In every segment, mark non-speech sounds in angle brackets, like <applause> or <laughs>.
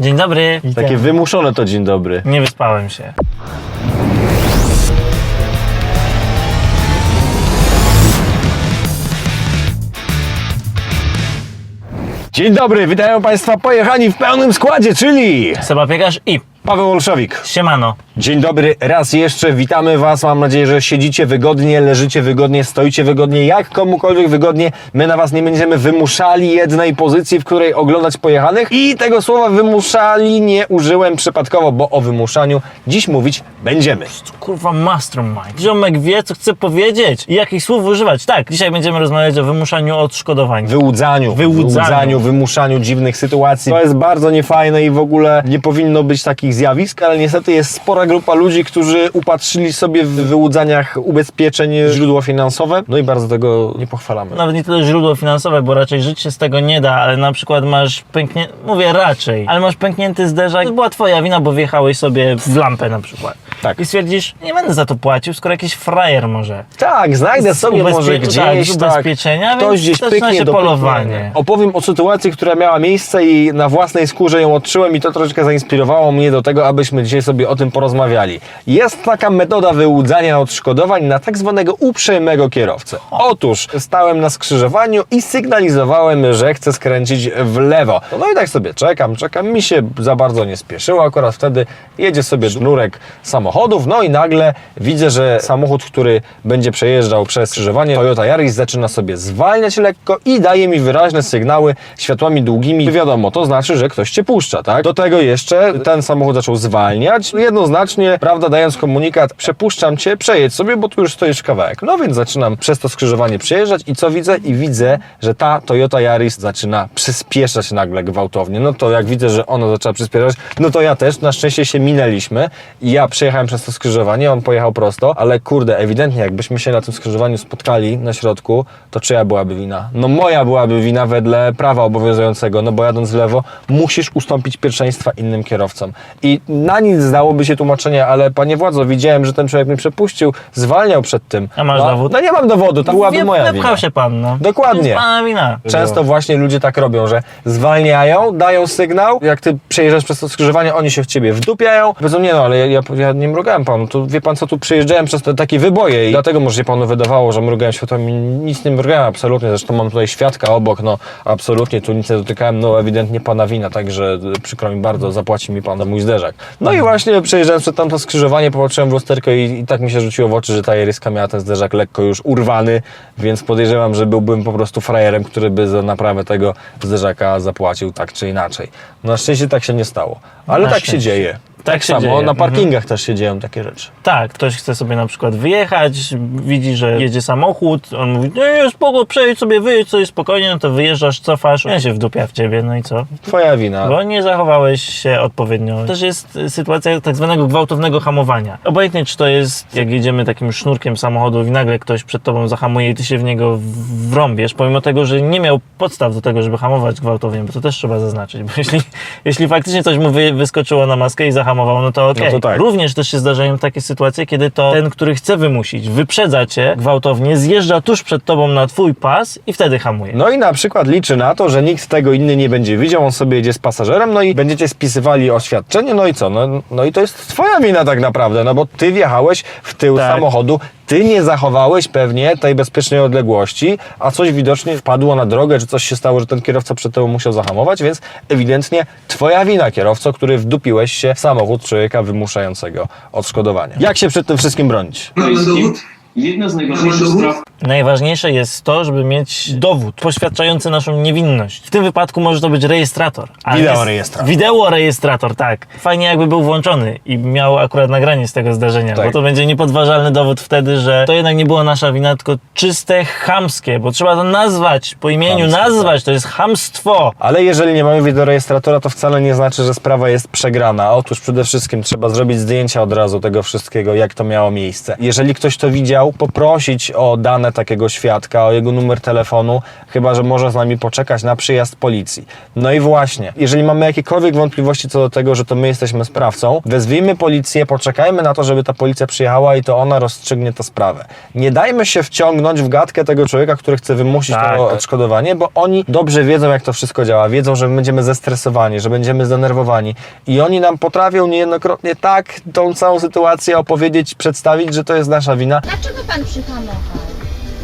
Dzień dobry. Takie wymuszone to dzień dobry. Nie wyspałem się. Dzień dobry, witają Państwa pojechani w pełnym składzie, czyli Seba Piekarz i Paweł Olszowik. siemano. Dzień dobry, raz jeszcze witamy Was. Mam nadzieję, że siedzicie wygodnie, leżycie wygodnie, stoicie wygodnie, jak komukolwiek wygodnie. My na Was nie będziemy wymuszali jednej pozycji, w której oglądać pojechanych. I tego słowa wymuszali nie użyłem przypadkowo, bo o wymuszaniu dziś mówić będziemy. Kurwa mastermind. Ziomek wie, co chce powiedzieć i jakich słów używać. Tak, dzisiaj będziemy rozmawiać o wymuszaniu odszkodowań. Wyłudzaniu, Wyłudzaniu. wymuszaniu dziwnych sytuacji. To jest bardzo niefajne i w ogóle nie powinno być takich zjawisk, ale niestety jest spora grupa ludzi, którzy upatrzyli sobie w wyłudzaniach ubezpieczeń źródło finansowe, no i bardzo tego nie pochwalamy. Nawet nie tyle źródło finansowe, bo raczej żyć się z tego nie da, ale na przykład masz pęknięty, mówię raczej, ale masz pęknięty zderzak, to była twoja wina, bo wjechałeś sobie w lampę na przykład. Tak. I stwierdzisz, nie będę za to płacił, skoro jakiś frajer może. Tak, znajdę sobie może tak, gdzieś, z tak, ubezpieczenia, ktoś więc gdzieś pyknie do polowanie. Opowiem o sytuacji, która miała miejsce i na własnej skórze ją odczułem i to troszeczkę zainspirowało mnie do tego, abyśmy dzisiaj sobie o tym porozmawiali. Jest taka metoda wyłudzania odszkodowań na tak zwanego uprzejmego kierowcę. Otóż stałem na skrzyżowaniu i sygnalizowałem, że chcę skręcić w lewo. No i tak sobie czekam, czekam, mi się za bardzo nie spieszyło, akurat wtedy jedzie sobie sznurek samochodów, no i nagle widzę, że samochód, który będzie przejeżdżał przez skrzyżowanie, Toyota Yaris zaczyna sobie zwalniać lekko i daje mi wyraźne sygnały światłami długimi. Wiadomo, to znaczy, że ktoś cię puszcza, tak? Do tego jeszcze ten samochód zaczął zwalniać, jednoznacznie, prawda, dając komunikat, przepuszczam cię, przejedź sobie, bo tu już stoisz kawałek. No więc zaczynam przez to skrzyżowanie przejeżdżać i co widzę? I widzę, że ta Toyota Yaris zaczyna przyspieszać nagle gwałtownie. No to jak widzę, że ona zaczęła przyspieszać, no to ja też, na szczęście się minęliśmy i ja przejechałem przez to skrzyżowanie, on pojechał prosto, ale kurde, ewidentnie jakbyśmy się na tym skrzyżowaniu spotkali na środku, to czyja byłaby wina? No moja byłaby wina wedle prawa obowiązującego, no bo jadąc w lewo musisz ustąpić pierwszeństwa innym kierowcom. I na nic zdałoby się tłumaczenie, ale panie władzo, widziałem, że ten człowiek mnie przepuścił, zwalniał przed tym. A masz no, dowód? No nie mam dowodu, to byłaby Wie- moja Wepchał wina. się pan, no. Dokładnie. To jest pana wina. Często właśnie ludzie tak robią, że zwalniają, dają sygnał, jak ty przejeżdżasz przez to skrzyżowanie, oni się w ciebie wdupiają, powiedzą, nie no, ale ja, ja, ja nie mrugałem panu, to wie pan co, tu przejeżdżałem przez te takie wyboje i dlatego może się panu wydawało, że mrugałem światłami, nic nie mrugałem absolutnie, zresztą mam tutaj świadka obok, no absolutnie tu nic nie dotykałem, no ewidentnie pana wina, także przykro mi bardzo, zapłaci mi pan za mój zderzak. No i właśnie przejeżdżałem przez tamto skrzyżowanie, popatrzyłem w lusterko i, i tak mi się rzuciło w oczy, że ta jeryska miała ten zderzak lekko już urwany, więc podejrzewam, że byłbym po prostu frajerem, który by za naprawę tego zderzaka zapłacił tak czy inaczej. Na szczęście tak się nie stało, ale Na tak się szczęście. dzieje. Tak się samo dzieje. na Mhm. parkingach też się dzieją takie rzeczy. Tak, ktoś chce sobie na przykład wyjechać, widzi, że jedzie samochód, on mówi, nie, spoko, przejdź sobie, wyjedź sobie spokojnie, no to wyjeżdżasz, cofasz, on się wdupia w ciebie, no i co? Twoja wina. Bo nie zachowałeś się odpowiednio. Też jest sytuacja tak zwanego gwałtownego hamowania. Obojętnie, czy to jest, jak jedziemy takim sznurkiem samochodów i nagle ktoś przed tobą zahamuje i ty się w niego wrąbiesz, pomimo tego, że nie miał podstaw do tego, żeby hamować gwałtownie, bo to też trzeba zaznaczyć, bo <laughs> jeśli, jeśli faktycznie coś mu wy, wyskoczyło na maskę i zahamował, no to okej. No to tak. Również też się zdarzają takie sytuacje, kiedy to ten, który chce wymusić, wyprzedza cię gwałtownie, zjeżdża tuż przed tobą na twój pas i wtedy hamuje. No i na przykład liczy na to, że nikt tego inny nie będzie widział, on sobie jedzie z pasażerem, no i będziecie spisywali oświadczenie, no i co? No, no i to jest twoja wina tak naprawdę, no bo ty wjechałeś w tył Tak. samochodu, ty nie zachowałeś pewnie tej bezpiecznej odległości, a coś widocznie wpadło na drogę, czy coś się stało, że ten kierowca przed tobą musiał zahamować, więc ewidentnie twoja wina, kierowco, który wdupiłeś się w samochód człowieka wymuszającego odszkodowania. Jak się przed tym wszystkim bronić? Mamy Europejskim dowód? jedna z najważniejszych spraw Najważniejsze jest to, żeby mieć dowód poświadczający naszą niewinność. W tym wypadku może to być rejestrator. ale Wideo jest- rejestrator. Wideo rejestrator, tak. Fajnie jakby był włączony i miał akurat nagranie z tego zdarzenia, Tak. bo to będzie niepodważalny dowód wtedy, że to jednak nie była nasza wina, tylko czyste chamskie, bo trzeba to nazwać po imieniu, Chamstwo, nazwać, to jest chamstwo. Ale jeżeli nie mamy wideorejestratora, to wcale nie znaczy, że sprawa jest przegrana. Otóż przede wszystkim trzeba zrobić zdjęcia od razu tego wszystkiego, jak to miało miejsce. Jeżeli ktoś to widział, poprosić o dane takiego świadka, o jego numer telefonu, chyba że może z nami poczekać na przyjazd policji. No i właśnie, jeżeli mamy jakiekolwiek wątpliwości co do tego, że to my jesteśmy sprawcą, wezwijmy policję, poczekajmy na to, żeby ta policja przyjechała i to ona rozstrzygnie tę sprawę. Nie dajmy się wciągnąć w gadkę tego człowieka, który chce wymusić Tak, to odszkodowanie, bo oni dobrze wiedzą, jak to wszystko działa. Wiedzą, że będziemy zestresowani, że będziemy zdenerwowani i oni nam potrafią niejednokrotnie tak tą całą sytuację opowiedzieć, przedstawić, że to jest nasza wina. Dlaczego pan przyhamował?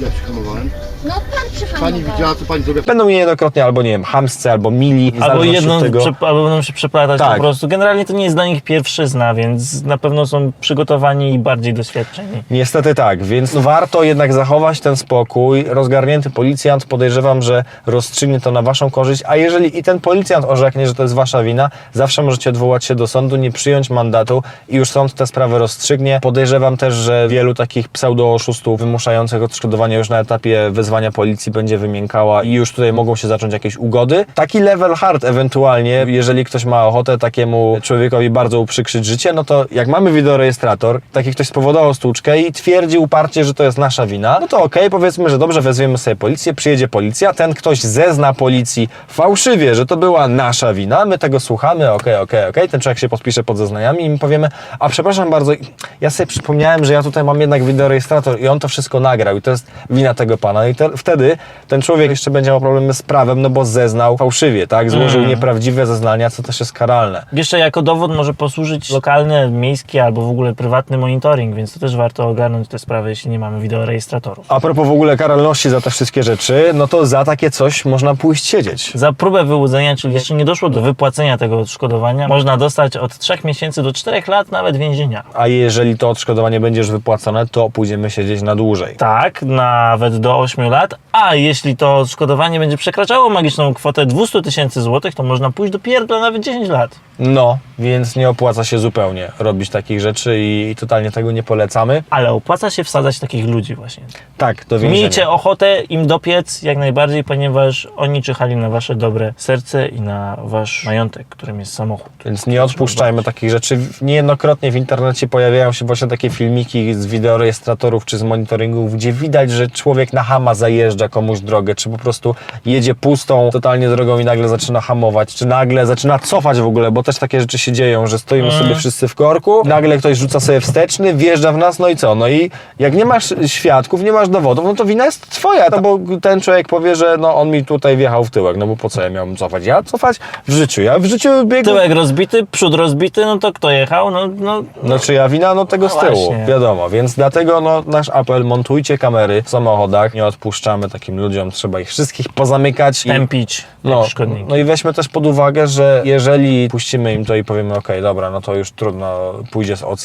Ja przyhamowałem. No pan przyhamował. Pani widziała, co pani zrobiła. Będą niejednokrotnie albo, nie wiem, hamscy, albo mili, w Albo zależności jedną, tego. prze, albo będą się przeplatać Tak. po prostu. Generalnie to nie jest dla nich pierwszyzna, więc na pewno są przygotowani i bardziej doświadczeni. Niestety tak, więc warto jednak zachować ten spokój. Rozgarnięty policjant podejrzewam, że rozstrzygnie to na waszą korzyść, a jeżeli i ten policjant orzeknie, że to jest wasza wina, zawsze możecie odwołać się do sądu, nie przyjąć mandatu i już sąd tę sprawę rozstrzygnie. Podejrzewam też, że wielu takich pseudo-oszustów wymuszających odszkodowanie już na etapie wezwania policji będzie wymiękała i już tutaj mogą się zacząć jakieś ugody. Taki level hard ewentualnie, jeżeli ktoś ma ochotę takiemu człowiekowi bardzo uprzykrzyć życie, no to jak mamy wideorejestrator, taki ktoś spowodował stłuczkę i twierdzi uparcie, że to jest nasza wina, no to okej, powiedzmy, że dobrze, wezwiemy sobie policję, przyjedzie policja, ten ktoś zezna policji fałszywie, że to była nasza wina, my tego słuchamy, okej, okej, okej, ten człowiek się podpisze pod zeznaniami i my powiemy, a przepraszam bardzo, ja sobie przypomniałem, że ja tutaj mam jednak wideorejestrator i on to wszystko nagrał i to jest wina tego pana i te, wtedy ten człowiek jeszcze będzie miał problemy z prawem, no bo zeznał fałszywie, tak, złożył Mm. nieprawdziwe zeznania, co też jest karalne. Jeszcze jako dowód może posłużyć lokalny, miejski albo w ogóle prywatny monitoring, więc to też warto ogarnąć te sprawy, jeśli nie mamy wideorejestratorów. A propos w ogóle karalności za te wszystkie rzeczy, no to za takie coś można pójść siedzieć. Za próbę wyłudzenia, czyli jeszcze nie doszło do wypłacenia tego odszkodowania, można dostać od 3 miesięcy do 4 lat nawet więzienia. A jeżeli to odszkodowanie będzie już wypłacone, to pójdziemy siedzieć na dłużej. Tak, nawet do 8 lat, a jeśli to odszkodowanie będzie przekraczało magiczną kwotę 200 tysięcy złotych, to można pójść do pierdla nawet 10 lat. No, więc nie opłaca się zupełnie robić takich rzeczy i, i totalnie tego nie polecamy. Ale opłaca się wsadzać takich ludzi właśnie. Tak, do więzienia. Miejcie ochotę im dopiec jak najbardziej, ponieważ oni czyhali na wasze dobre serce i na wasz majątek, którym jest samochód. Więc nie odpuszczajmy takich rzeczy. Niejednokrotnie w internecie pojawiają się właśnie takie filmiki z wideorejestratorów czy z monitoringów, gdzie widać, że człowiek na hama zajeżdża komuś drogę, czy po prostu jedzie pustą totalnie drogą i nagle zaczyna hamować, czy nagle zaczyna cofać w ogóle, bo też takie rzeczy się dzieją, że stoimy Mhm. sobie wszyscy w korku, nagle ktoś rzuca sobie wsteczny, wjeżdża w nas, no i co? No i jak nie masz świadków, nie masz dowodów, no to wina jest twoja, no bo ten człowiek powie, że no on mi tutaj wjechał w tyłek, no bo po co ja miałbym cofać? Ja cofać w życiu, ja w życiu biegłem Tyłek rozbity, przód rozbity, no to kto jechał? No, no, no czyja wina? No tego z No tyłu, właśnie. wiadomo. Więc dlatego no, nasz apel, montujcie kamery w samochodach, nie odpuszczamy takim ludziom, trzeba ich wszystkich pozamykać. I, tępić no, jak szkodniki. no i weźmy też pod uwagę, że jeżeli puścimy im to i powiemy, ok, dobra, no to już trudno, pójdzie z OC,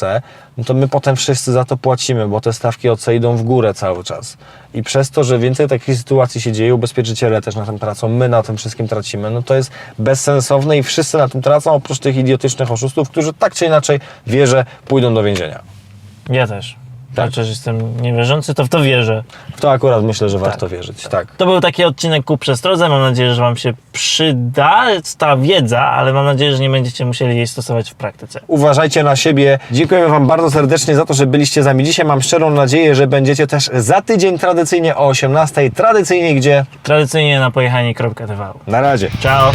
no to my potem wszyscy za to płacimy, bo te stawki OC idą w górę cały czas. I przez to, że więcej takich sytuacji się dzieje, ubezpieczyciele też na tym tracą, my na tym wszystkim tracimy, no to jest bezsensowne i wszyscy na tym tracą, oprócz tych idiotycznych oszustów, którzy tak czy inaczej wierzę, pójdą do więzienia. Ja też. Tak. Chociaż jestem niewierzący, to w to wierzę. W to akurat myślę, że warto wierzyć, tak. To był taki odcinek ku przestrodze. Mam nadzieję, że Wam się przyda ta wiedza, ale mam nadzieję, że nie będziecie musieli jej stosować w praktyce. Uważajcie na siebie. Dziękujemy Wam bardzo serdecznie za to, że byliście z nami dzisiaj. Mam szczerą nadzieję, że będziecie też za tydzień tradycyjnie o 18:00. Tradycyjnie gdzie? Tradycyjnie na pojechanie.tv. Na razie. Ciao!